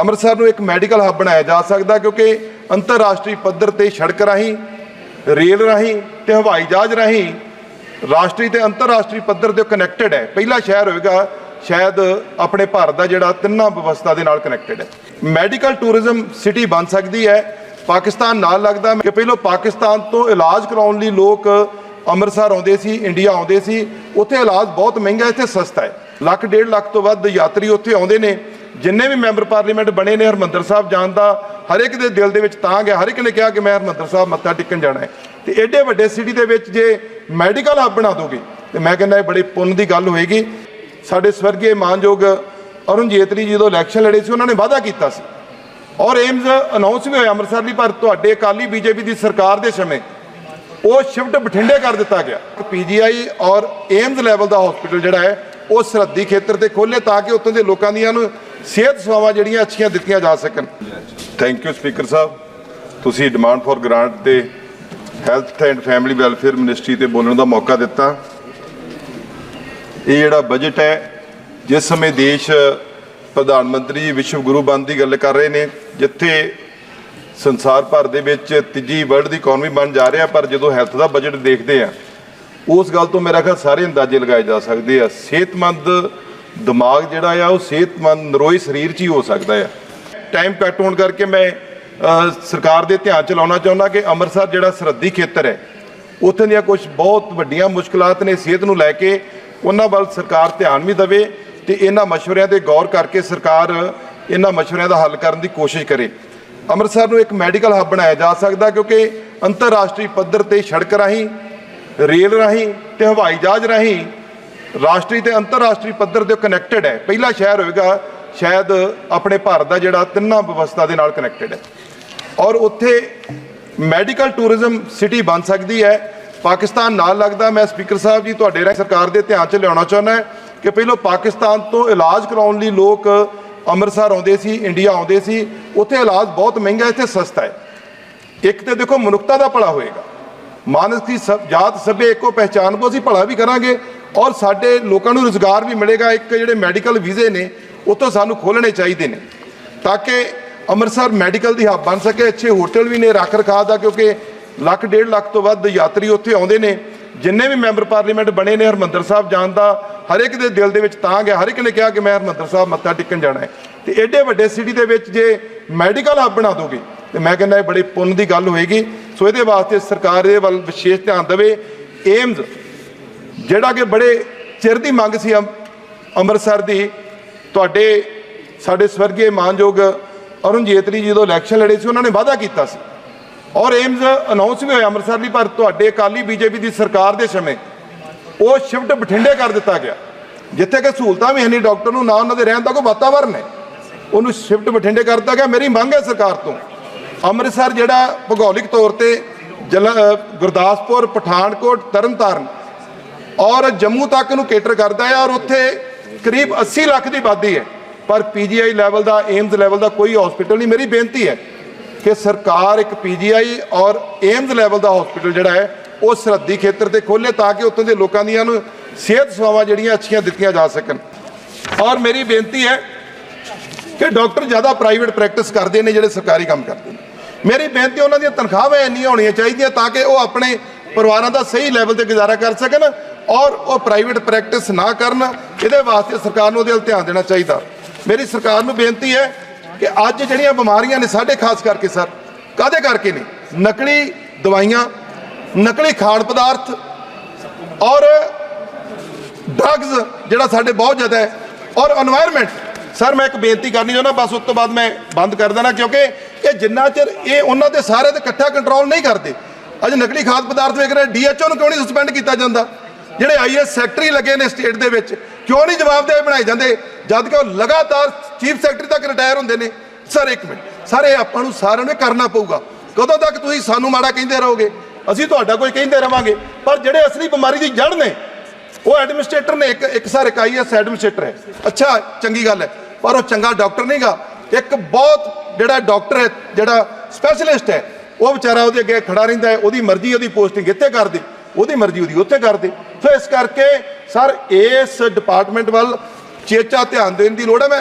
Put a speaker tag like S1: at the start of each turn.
S1: ਅੰਮ੍ਰਿਤਸਰ ਨੂੰ ਇੱਕ medical hub ਬਣਾਇਆ ਜਾ ਸਕਦਾ ਕਿਉਂਕਿ ਅੰਤਰਰਾਸ਼ਟਰੀ ਪੱਧਰ ਤੇ ਸੜਕ ਰਾਹੀਂ, ਰੇਲ ਰਾਹੀਂ ਤੇ ਹਵਾਈ ਜਹਾਜ਼ ਰਾਹੀਂ ਰਾਸ਼ਟਰੀ ਤੇ ਅੰਤਰਰਾਸ਼ਟਰੀ ਪੱਧਰ ਤੇ ਕਨੈਕਟਡ ਹੈ। ਪਹਿਲਾ ਸ਼ਹਿਰ ਹੋਵੇਗਾ, ਸ਼ਾਇਦ ਆਪਣੇ ਭਾਰਤ ਦਾ ਜਿਹੜਾ ਤਿੰਨਾਂ ਵਿਵਸਥਾ ਦੇ ਨਾਲ ਕਨੈਕਟਡ ਹੈ। ਮੈਡੀਕਲ ਟੂਰਿਜ਼ਮ ਸਿਟੀ ਬਣ ਸਕਦੀ ਹੈ। ਪਾਕਿਸਤਾਨ ਨਾਲ ਲੱਗਦਾ ਕਿ ਪਹਿਲਾਂ ਪਾਕਿਸਤਾਨ ਤੋਂ ਇਲਾਜ ਕਰਾਉਣ ਲਈ ਲੋਕ ਅੰਮ੍ਰਿਤਸਰ ਆਉਂਦੇ ਸੀ, ਇੰਡੀਆ ਆਉਂਦੇ ਸੀ। ਉੱਥੇ ਇਲਾਜ ਬਹੁਤ ਮਹਿੰਗਾ ਇੱਥੇ ਸਸਤਾ ਹੈ। ਲੱਖ, ਡੇਢ ਲੱਖ ਤੋਂ ਵੱਧ ਯਾਤਰੀ ਉੱਥੇ ਆਉਂਦੇ ਨੇ। ਜਿੰਨੇ ਵੀ ਮੈਂਬਰ ਪਾਰਲੀਮੈਂਟ ਬਣੇ ਨੇ, ਹਰਮੰਦਰ ਸਾਹਿਬ ਜਾਣ ਦਾ, ਹਰ ਇੱਕ ਦੇ ਦਿਲ ਦੇ ਵਿੱਚ ਤਾਂ ਗਿਆ। ਹਰ ਇੱਕ ਨੇ ਕਿਹਾ ਕਿ ਮੈਂ ਹਰਮੰਦਰ ਸਾਹਿਬ ਮੱਥਾ ਟੇਕਣ ਜਾਣਾ ਹੈ। ਤੇ ਐਡੇ ਵੱਡੇ ਸਿਟੀ ਦੇ ਵਿੱਚ ਜੇ ਮੈਡੀਕਲ ਹੱਬ ਬਣਾ ਦੋਗੇ, ਤੇ ਮੈਂ ਕਹਿੰਦਾ ਇਹ ਬੜੇ ਪੁੰਨ ਦੀ ਗੱਲ ਹੋਏਗੀ। ਸਾਡੇ ਸਵਰਗੀ ਮਾਨਯੋਗ ਅਰੁਣ ਜੇਤਲੀ ਜੀ ਜਦੋਂ ਇਲੈਕਸ਼ਨ ਲੜੇ ਸੀ, ਉਹਨਾਂ ਨੇ ਵਾਅਦਾ ਕੀਤਾ ਸੀ। ਔਰ ਏਮਜ਼ ਅਨਾਉਂਸ ਵੀ ਹੋਇਆ, ਅੰਮ੍ਰਿਤਸਰ ਲਈ ਪਰ ਤੁਹਾਡੇ ਅਕਾਲੀ ਬੀਜੇਪੀ ਦੀ ਸਰਕਾਰ ਦੇ ਸਮੇਂ ਉਹ ਸ਼ਿਫਟ ਬਠਿੰਡੇ ਕਰ ਦਿੱਤਾ ਗਿਆ। ਪੀਜੀਆਈ ਔਰ ਏਮਜ਼ ਲੈਵਲ ਦਾ ਹਸਪੀਟਲ ਜਿਹੜਾ ਹੈ, ਉਹ ਸਰਹੱਦੀ ਖੇਤਰ ਤੇ ਖੋਲੇ ਤਾਂ ਕਿ ਉੱਥੋਂ ਦੇ ਲੋਕਾਂ ਦੀਆਂ ਨੂੰ ਸਿਹਤ ਸੇਵਾਵਾਂ ਜਿਹੜੀਆਂ ਅੱਛੀਆਂ ਦਿੱਤੀਆਂ ਜਾ ਸਕਣ। ਥੈਂਕ ਯੂ ਸਪੀਕਰ ਸਾਹਿਬ। ਤੁਸੀਂ ਡਿਮਾਂਡ ਫॉर ਗ੍ਰਾਂਟ ਤੇ health and family welfare ministry ਤੇ ਬੋਲਣ ਦਾ ਮੌਕਾ ਦਿੱਤਾ। ਇਹ ਜਿਹੜਾ ਬਜਟ ਹੈ, ਜਿਸ ਸਮੇਂ ਦੇਸ਼ ਪ੍ਰਧਾਨ ਮੰਤਰੀ ਜੀ ਵਿਸ਼ਵ ਗੁਰੂ ਬਣਨ ਦੀ ਗੱਲ ਕਰ ਰਹੇ ਨੇ, ਜਿੱਥੇ ਸੰਸਾਰ ਭਰ ਦੇ ਵਿੱਚ ਤੀਜੀ ਵਰਲਡ ਦੀ ਇਕਨੋਮੀ ਬਣ ਜਾ ਰਿਹਾ, ਪਰ ਜਦੋਂ ਹੈਲਥ ਦਾ ਬਜਟ ਦੇਖਦੇ ਆ ਉਸ ਗੱਲ ਤੋਂ ਮੇਰਾ ਖਿਆਲ ਸਾਰੇ ਅੰਦਾਜ਼ੇ ਲਗਾਏ ਜਾ ਸਕਦੇ ਆ। ਸਿਹਤਮੰਦ ਦਿਮਾਗ ਜਿਹੜਾ ਆ, ਉਹ ਸਿਹਤਮੰਦ, ਨਰੋਈ ਸਰੀਰ 'ਚ ਹੀ ਹੋ ਸਕਦਾ ਆ। ਟਾਈਮ ਘੱਟ ਹੋਣ ਕਰਕੇ ਮੈਂ ਸਰਕਾਰ ਦੇ ਧਿਆਨ ਚ ਲਾਉਣਾ ਚਾਹੁੰਦਾ ਕਿ ਅੰਮ੍ਰਿਤਸਰ ਜਿਹੜਾ ਸਰਹੱਦੀ ਖੇਤਰ ਹੈ, ਉੱਥੇ ਦੀਆਂ ਕੁਝ ਬਹੁਤ ਵੱਡੀਆਂ ਮੁਸ਼ਕਲਾਂ ਨੇ ਸਿਹਤ ਨੂੰ ਲੈ ਕੇ, ਉਹਨਾਂ ਵੱਲ ਸਰਕਾਰ ਧਿਆਨ ਵੀ ਦੇਵੇ ਤੇ ਇਹਨਾਂ ਮਸ਼ਵਰਿਆਂ ਤੇ ਗੌਰ ਕਰਕੇ ਸਰਕਾਰ ਇਹਨਾਂ ਮਸ਼ਵਰਿਆਂ ਦਾ ਹੱਲ ਕਰਨ ਦੀ ਕੋਸ਼ਿਸ਼ ਕਰੇ। ਅੰਮ੍ਰਿਤਸਰ ਨੂੰ ਇੱਕ ਮੈਡੀਕਲ ਹੱਬ ਬਣਾਇਆ ਜਾ ਸਕਦਾ ਕਿਉਂਕਿ ਅੰਤਰਰਾਸ਼ਟਰੀ ਪੱਧਰ ਤੇ ਸੜਕ ਰਾਹੀਂ, ਰੇਲ ਰਾਹੀਂ ਤੇ ਹਵਾਈ ਜਹਾਜ਼ ਰਾਹੀਂ ਰਾਸ਼ਟਰੀ ਤੇ ਅੰਤਰਰਾਸ਼ਟਰੀ ਪੱਧਰ ਤੇ ਕਨੈਕਟਡ ਹੈ। ਪਹਿਲਾ ਸ਼ਹਿਰ ਹੋਵੇਗਾ, ਸ਼ਾਇਦ ਆਪਣੇ ਭਾਰਤ ਦਾ ਜਿਹੜਾ ਤਿੰਨਾਂ ਵਿਵਸਥਾ ਦੇ ਨਾਲ ਕਨੈਕਟਡ ਹੈ। ਔਰ ਉੱਥੇ ਮੈਡੀਕਲ ਟੂਰਿਜ਼ਮ ਸਿਟੀ ਬਣ ਸਕਦੀ ਹੈ। ਪਾਕਿਸਤਾਨ ਨਾਲ ਲੱਗਦਾ, ਮੈਂ ਸਪੀਕਰ ਸਾਹਿਬ ਜੀ ਤੁਹਾਡੇ ਰਾਹੀਂ ਸਰਕਾਰ ਦੇ ਧਿਆਨ 'ਚ ਲਿਆਉਣਾ ਚਾਹੁੰਦਾ ਕਿ ਪਹਿਲਾਂ ਪਾਕਿਸਤਾਨ ਤੋਂ ਇਲਾਜ ਕਰਾਉਣ ਲਈ ਲੋਕ ਅੰਮ੍ਰਿਤਸਰ ਆਉਂਦੇ ਸੀ, ਇੰਡੀਆ ਆਉਂਦੇ ਸੀ। ਉੱਥੇ ਇਲਾਜ ਬਹੁਤ ਮਹਿੰਗਾ, ਇੱਥੇ ਸਸਤਾ ਹੈ। ਇੱਕ ਤੇ ਦੇਖੋ ਮਨੁੱਖਤਾ ਦਾ ਭਲਾ ਹੋਏਗਾ। ਮਾਨਸ ਦੀ ਸਭ ਜਾਤ ਸਭੇ ਇੱਕੋ ਪਹਿਚਾਨ ਕੋ ਅਸੀਂ ਭਲਾ ਵੀ ਕਰਾਂਗੇ। ਔਰ ਸਾਡੇ ਲੋਕਾਂ ਨੂੰ ਰੋਜ਼ਗਾਰ ਵੀ ਮਿਲੇਗਾ, ਇੱਕ ਜਿਹੜੇ ਮੈਡੀਕਲ ਵੀਜ਼ੇ ਨੇ, ਉਹ ਤੋਂ ਸਾਨੂੰ ਖੋਲਣੇ ਚਾਹੀਦੇ ਨੇ, ਤਾਂ ਕਿ ਅੰਮ੍ਰਿਤਸਰ ਮੈਡੀਕਲ ਦੀ ਹੱਬ ਬਣ ਸਕੇ, ਅੱਛੇ ਹੋਟਲ ਵੀ ਨੇ, ਰੱਖ ਰਖਾਅ ਦਾ, ਕਿਉਂਕਿ ਲੱਖ, ਡੇਢ ਲੱਖ ਤੋਂ ਵੱਧ ਯਾਤਰੀ ਉੱਥੇ ਆਉਂਦੇ ਨੇ, ਜਿੰਨੇ ਵੀ ਮੈਂਬਰ ਪਾਰਲੀਮੈਂਟ ਬਣੇ ਨੇ, ਹਰਮੰਦਰ ਸਾਹਿਬ ਜਾਣ ਦਾ, ਹਰ ਇੱਕ ਦੇ ਦਿਲ ਦੇ ਵਿੱਚ ਤਾਂ ਗਿਆ, ਹਰ ਇੱਕ ਨੇ ਕਿਹਾ ਕਿ ਮੈਂ ਹਰਮੰਦਰ ਸਾਹਿਬ ਮੱਥਾ ਟੇਕਣ ਜਾਣਾ ਹੈ, ਤੇ ਐਡੇ ਵੱਡੇ ਸਿਟੀ ਦੇ ਵਿੱਚ ਜੇ ਮੈਡੀਕਲ ਹੱਬ ਬਣਾ ਦੋਗੇ, ਤੇ ਮੈਂ ਕਹਿੰਦਾ ਇਹ ਬੜੇ ਪੁੰਨ ਦੀ ਗੱਲ ਹੋਏਗੀ, ਸੋ ਇਹਦੇ ਵਾਸਤੇ ਸਰਕਾਰ ਦੇ ਵੱਲ ਵਿਸ਼ੇਸ਼ ਧਿਆਨ ਦੇਵੇ, ਏਮਜ਼ ਜਿਹੜਾ ਕਿ ਬੜੇ ਚਿਰ ਦੀ ਮੰਗ ਸੀ ਅੰਮ- ਅੰਮ੍ਰਿਤਸਰ ਦੀ, ਤੁਹਾਡੇ, ਸਾਡੇ ਸਵਰਗੀ ਮਾਨਯੋਗ ਅਰੁਣ ਜੇਤਲੀ ਜਦੋਂ ਇਲੈਕਸ਼ਨ ਲੜੇ ਸੀ, ਉਹਨਾਂ ਨੇ ਵਾਅਦਾ ਕੀਤਾ ਸੀ। ਔਰ ਏਮਜ਼ ਅਨਾਉਂਸ ਵੀ ਹੋਇਆ ਅੰਮ੍ਰਿਤਸਰ ਲਈ ਪਰ ਤੁਹਾਡੇ ਅਕਾਲੀ ਬੀਜੇਪੀ ਦੀ ਸਰਕਾਰ ਦੇ ਸਮੇਂ ਉਹ ਸ਼ਿਫਟ ਬਠਿੰਡੇ ਕਰ ਦਿੱਤਾ ਗਿਆ। ਜਿੱਥੇ ਕਿ ਸਹੂਲਤਾਂ ਵੀ ਹੈ ਨਹੀਂ, ਡਾਕਟਰ ਨੂੰ ਨਾ ਉਹਨਾਂ ਦੇ ਰਹਿਣ ਦਾ ਕੋਈ ਵਾਤਾਵਰਨ ਹੈ। ਉਹਨੂੰ ਸ਼ਿਫਟ ਬਠਿੰਡੇ ਕਰ ਦਿੱਤਾ ਗਿਆ। ਮੇਰੀ ਮੰਗ ਹੈ ਸਰਕਾਰ ਤੋਂ, ਅੰਮ੍ਰਿਤਸਰ ਜਿਹੜਾ ਭੂਗੋਲਿਕ ਤੌਰ ਤੇ ਜਲ- ਗੁਰਦਾਸਪੁਰ, ਪਠਾਨਕੋਟ, ਤਰਨਤਾਰਨ ਔਰ ਜੰਮੂ ਤੱਕ ਨੂੰ ਕੇਟਰ ਕਰਦਾ ਹੈ ਔਰ ਉੱਥੇ ਕਰੀਬ 80 ਲੱਖ ਦੀ ਆਬਾਦੀ ਹੈ। ਪਰ ਪੀਜੀਆਈ ਲੈਵਲ ਦਾ ਏਮਜ਼ ਲੈਵਲ ਦਾ ਕੋਈ ਹਸਪੀਟਲ ਨਹੀਂ। ਮੇਰੀ ਬੇਨਤੀ ਹੈ ਕਿ ਸਰਕਾਰ ਇੱਕ ਪੀਜੀਆਈ ਔਰ ਏਮਜ਼ ਲੈਵਲ ਦਾ ਹਸਪੀਟਲ ਜਿਹੜਾ ਹੈ, ਉਹ ਸਰਹੱਦੀ ਖੇਤਰ ਤੇ ਖੋਲੇ ਤਾਂ ਕਿ ਉੱਥੋਂ ਦੇ ਲੋਕਾਂ ਦੀਆਂ ਨੂੰ ਸਿਹਤ ਸੇਵਾਵਾਂ ਜਿਹੜੀਆਂ ਅੱਛੀਆਂ ਦਿੱਤੀਆਂ ਜਾ ਸਕਣ। ਔਰ ਮੇਰੀ ਬੇਨਤੀ ਹੈ ਕਿ ਡਾਕਟਰ ਜ਼ਿਆਦਾ ਪ੍ਰਾਈਵੇਟ ਪ੍ਰੈਕਟਿਸ ਕਰਦੇ ਨੇ, ਜਿਹੜੇ ਸਰਕਾਰੀ ਕੰਮ ਕਰਦੇ ਨੇ। ਮੇਰੀ ਬੇਨਤੀ ਉਹਨਾਂ ਦੀਆਂ ਤਨਖਾਹਾਂ ਇੰਨੀਆਂ ਹੋਣੀਆਂ ਚਾਹੀਦੀਆਂ ਤਾਂ ਕਿ ਉਹ ਆਪਣੇ ਪਰਿਵਾਰਾਂ ਦਾ ਸਹੀ ਲੈਵਲ ਤੇ ਗੁਜ਼ਾਰਾ ਕਰ ਸਕਣ। ਔਰ ਉਹ ਪ੍ਰਾਈਵੇਟ ਪ੍ਰੈਕਟਿਸ ਨਾ ਕਰਨ, ਇਹਦੇ ਵਾਸਤੇ ਸਰਕਾਰ ਨੂੰ ਉਹਦੇ ਵੱਲ ਧਿਆਨ ਦੇਣਾ ਚਾਹੀਦਾ। ਮੇਰੀ ਸਰਕਾਰ ਨੂੰ ਬੇਨਤੀ ਹੈ ਕਿ ਅੱਜ ਜਿਹੜੀਆਂ ਬਿਮਾਰੀਆਂ ਨੇ ਸਾਡੇ ਖਾਸ ਕਰਕੇ ਸਰ ਕਾਦੇ ਕਰਕੇ ਨੇ? ਨਕਲੀ ਦਵਾਈਆਂ, ਨਕਲੀ ਖਾਣ ਪਦਾਰਥ ਔਰ ਡਰੱਗਸ ਜਿਹੜਾ ਸਾਡੇ ਬਹੁਤ ਜ਼ਿਆਦਾ ਹੈ ਔਰ এনवायरमेंट ਸਰ, ਮੈਂ ਇੱਕ ਬੇਨਤੀ ਕਰਨੀ ਚਾਹੁੰਦਾ, ਬਸ ਉਸ ਤੋਂ ਬਾਅਦ ਮੈਂ ਬੰਦ ਕਰ ਦੇਣਾ, ਕਿਉਂਕਿ ਇਹ ਜਿੰਨਾ ਚਿਰ ਇਹ ਉਹਨਾਂ ਦੇ ਸਾਰੇ ਤੇ ਇਕੱਠਾ ਕੰਟਰੋਲ ਨਹੀਂ ਕਰਦੇ, ਅੱਜ ਨਕਲੀ ਖਾਦ ਪਦਾਰਥ ਵੇਖ ਰਹੇ, ਡੀਐਚਓ ਨੂੰ ਕਿਉਂ ਨਹੀਂ ਸਸਪੈਂਡ ਕੀਤਾ ਜਾਂਦਾ? ਜਿਹੜੇ ਆਈਐਸ ਸੈਕਟਰੀ ਲੱਗੇ ਨੇ ਸਟੇਟ ਦੇ ਵਿੱਚ, ਕਿਉਂ ਨਹੀਂ ਜਵਾਬਦੇਹ ਬਣਾਏ ਜਾਂਦੇ? ਜਦ ਕਿ ਉਹ ਲਗਾਤਾਰ ਚੀਫ ਸੈਕਟਰੀ ਤੱਕ ਰਿਟਾਇਰ ਹੁੰਦੇ ਨੇ। ਸਰ ਇੱਕ ਮਿੰਟ। ਸਰ ਇਹ ਆਪਾਂ ਨੂੰ ਸਾਰਿਆਂ ਨੂੰ ਕਰਨਾ ਪਊਗਾ। ਕਦੋਂ ਤੱਕ ਤੁਸੀਂ ਸਾਨੂੰ ਮਾੜਾ ਕਹਿੰਦੇ ਰਹੋਗੇ? ਅਸੀਂ ਤੁਹਾਡਾ ਕੋਈ ਕਹਿੰਦੇ ਰਵਾਂਗੇ। ਪਰ ਜਿਹੜੇ ਅਸਲੀ ਬਿਮਾਰੀ ਦੀ ਜੜ ਨੇ, ਉਹ ਐਡਮਿਨਿਸਟ੍ਰੇਟਰ ਨੇ ਇੱਕ ਇੱਕ ਸਰ ਇੱਕ ਆਈਐਸ ਐਡਮਿਨਿਸਟ੍ਰੇਟਰ ਹੈ। ਅੱਛਾ, ਚੰਗੀ ਗੱਲ ਹੈ। ਪਰ ਉਹ ਚੰਗਾ ਡਾਕਟਰ ਨਹੀਂਗਾ ਇੱਕ ਬਹੁਤ ਜਿਹੜਾ ਡਾਕਟਰ ਹੈ, ਜਿਹੜਾ ਸਪੈਸ਼ਲਿਸਟ ਹੈ, ਉਹ ਵਿਚਾਰਾ ਉਹਦੇ ਅੱਗੇ ਖੜਾ ਰਹਿੰਦਾ ਹੈ। ਉਹਦੀ ਮਰਜ਼ੀ, ਉਹਦੀ ਪੋਸਟਿੰਗ ਇੱਥੇ ਕਰ ਉਹਦੀ ਮਰਜ਼ੀ ਉਹਦੀ, ਉੱਥੇ ਕਰਦੇ ਸੋ ਇਸ ਕਰਕੇ ਸਰ, ਇਸ ਡਿਪਾਰਟਮੈਂਟ ਵੱਲ ਚੇਚਾ ਧਿਆਨ ਦੇਣ ਦੀ ਲੋੜ ਹੈ। ਮੈਂ